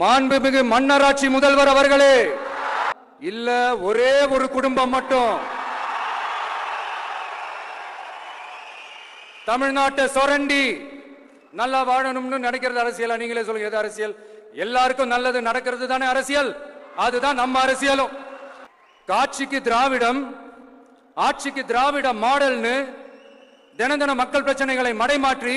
மாண்புமிகு மன்னராட்சி முதல்வர் அவர்களே இல்ல ஒரே ஒரு குடும்பம் மட்டும். தமிழ்நாட்டை சொரண்டி நல்லா வாழணும்னு நினைக்கிறது அரசியல்? நீங்களே சொல்லுங்க எது அரசியல்? எல்லாருக்கும் நல்லது நடக்கிறது தானே அரசியல்? அதுதான் நம்ம அரசியலும். காட்சிக்கு திராவிடம் ஆட்சிக்கு திராவிட மாடல்னு தின தின மக்கள் பிரச்சனைகளை மடைமாற்றி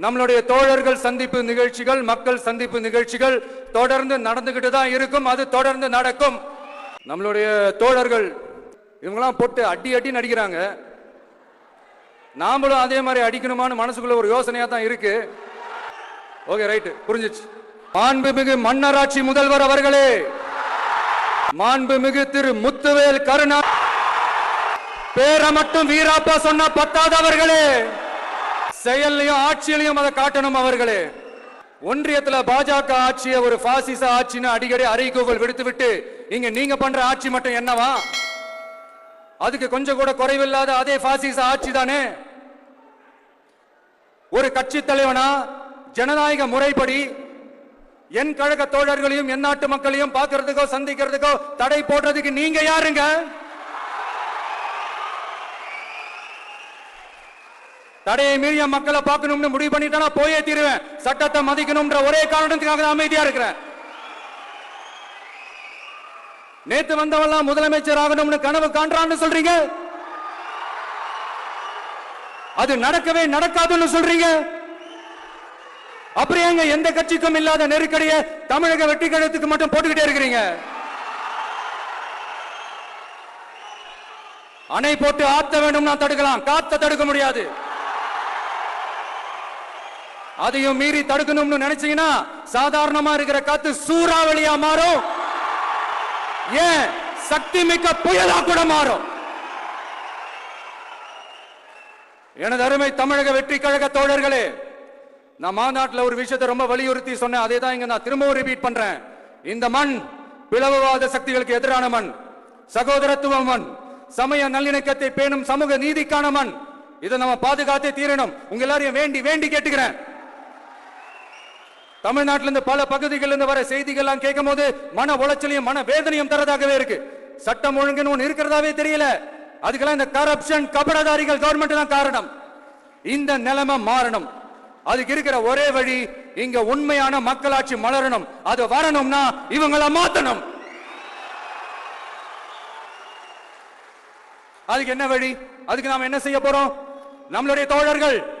நம்மளுடைய தோழர்கள் சந்திப்பு நிகழ்ச்சிகள் மக்கள் சந்திப்பு நிகழ்ச்சிகள் தொடர்ந்து நடந்துகிட்டு தான் இருக்கும். அது தொடர்ந்து நடக்கும். நம்மளுடைய தோழர்கள் இவங்கெல்லாம் போட்டு அடி அடி நடிக்கிறாங்க. நாமளும் அதே மாதிரி அடிக்கணுமான்னு மனசுக்குள்ள ஒரு யோசனையா தான் இருக்கு. Okay right. புரிஞ்சிச்சு. மாண்புமிகு மன்னராட்சி முதல்வர் அவர்களே மாண்புமிகு திரு முத்துவேல் கருணா. பேரை மட்டும் வீராப்பா சொன்ன பத்தாதவர்களே செயல்லையும் ஆட்சியிலையும் அதை காட்டணும் அவர்களே. ஒன்றியத்துல பாஜக ஆட்சியை ஒரு பாசிச ஆட்சின்னு அடிக்கடி அறைகூவல் விடுத்து விட்டு இங்க நீங்க பண்ற ஆட்சி மட்டும் என்னவா? அதுக்கு கொஞ்சம் கூட குறைவில்லாத அதே பாசிச ஆட்சி தானே? ஒரு கட்சி தலைவனா ஜனநாயக முறைப்படி என் கழக தோழர்களையும் என் நாட்டு மக்களையும் பார்க்கறதுக்கோ சந்திக்கிறதுக்கோ தடை போடுறதுக்கு நீங்க யாருங்க? தடையை மீறிய மக்களை பார்க்கணும்னு முடிவு பண்ணிட்டா போயே தீருவேன். சட்டத்தை மதிக்கணும்ன்ற ஒரே காரணத்துக்காக தான் அமைதியா இருக்கிறேன். நேத்து வந்தவெல்லாம் முதலமைச்சர் ஆகணும்னு கனவு காண்றான்னு சொல்றீங்க? அது நடக்கவே நடக்காதுன்னு சொல்றீங்க? அப்புறம் ஏங்க எந்த கட்சிக்கும் இல்லாத நெருக்கடியை தமிழக வெற்றி கழகத்துக்கு மட்டும் போட்டுக்கிட்டே இருக்கிறீங்க? அணை போட்டு ஆத்த வேண்டும்னா தடுக்கலாம் காத்த தடுக்க முடியாது. அதையும் மீறி தடுக்கணும்னு நினைச்சீங்கன்னா சாதாரணமா இருக்கிற காத்து சூறாவளியா மாறும். ஏன்? சக்தி மிக்க புயலா கூட மாறும். எனது அருமை தமிழக வெற்றி கழக தோழர்களே நான் மாநாட்டில் ஒரு விஷயத்தை ரொம்ப வலியுறுத்தி சொன்னேன். அதே தான் இங்க நான் திரும்பவும் ரிப்பீட் பண்றேன். இந்த மண் பிளவுவாத சக்திகளுக்கு எதிரான மண் சகோதரத்துவ மண் சமய நல்லிணக்கத்தை பேணும் சமூக நீதிக்கான மண் இதை நம்ம பாதுகாத்தே தீரணும். உங்க எல்லாரையும் வேண்டி வேண்டி கேட்டுக்கிறேன். தமிழ்நாட்டிலிருந்து பல பகுதிகளிலிருந்து வர செய்திகள் எல்லாம் கேட்கும் போது மன உளைச்சலையும் மன வேதனையும் தரதாகவே இருக்கு. சட்டம் ஒழுங்குன்னு ஒன்று இருக்கிறதாவே தெரியல. அதுக்கெல்லாம் இந்த கரப்ஷன் கபடதாரிகள் கவர்மெண்ட் தான் காரணம். இந்த நிலைமை மாறணும். அதுக்கு இருக்கிற ஒரே வழி இங்க உண்மையான மக்களாட்சி மலரணும். அது வரணும்னா இவங்கள மாத்தணும். அதுக்கு என்ன வழி? அதுக்கு நாம என்ன செய்ய போறோம்? நம்மளுடைய தோழர்கள்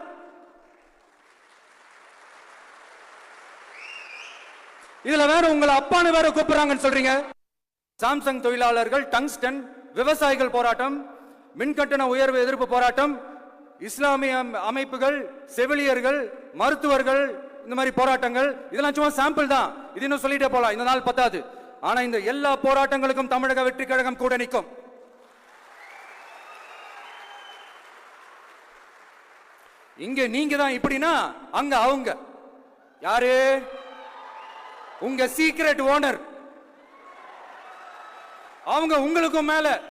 இதுல வேற உங்களை அப்பான்னு வேற கூப்பிடுறாங்கன்னு சொல்றீங்க. சாம்சங் தொழிலாளர்கள் டங்ஸ்டன் விவசாயிகள் போராட்டம் மின்கட்டண உயர்வு எதிர்ப்பு போராட்டம் இஸ்லாமிய அமைப்புகள் செவிலியர்கள் மருத்துவர்கள் இந்த மாதிரி போராட்டங்கள் இதெல்லாம் சும்மா சாம்பிள் தான். இது இன்னும் சொல்லிட்டே போலாம். இந்த நாள் பத்தாது. ஆனா இந்த எல்லா போராட்டங்களுக்கும் தமிழக வெற்றி கழகம் கூட நிற்கும். இங்க நீங்க தான் இப்படின்னா அங்க அவங்க. யாரு? உங்க சீக்ரெட் ஓனர் அவங்க உங்களுக்கும் மேல.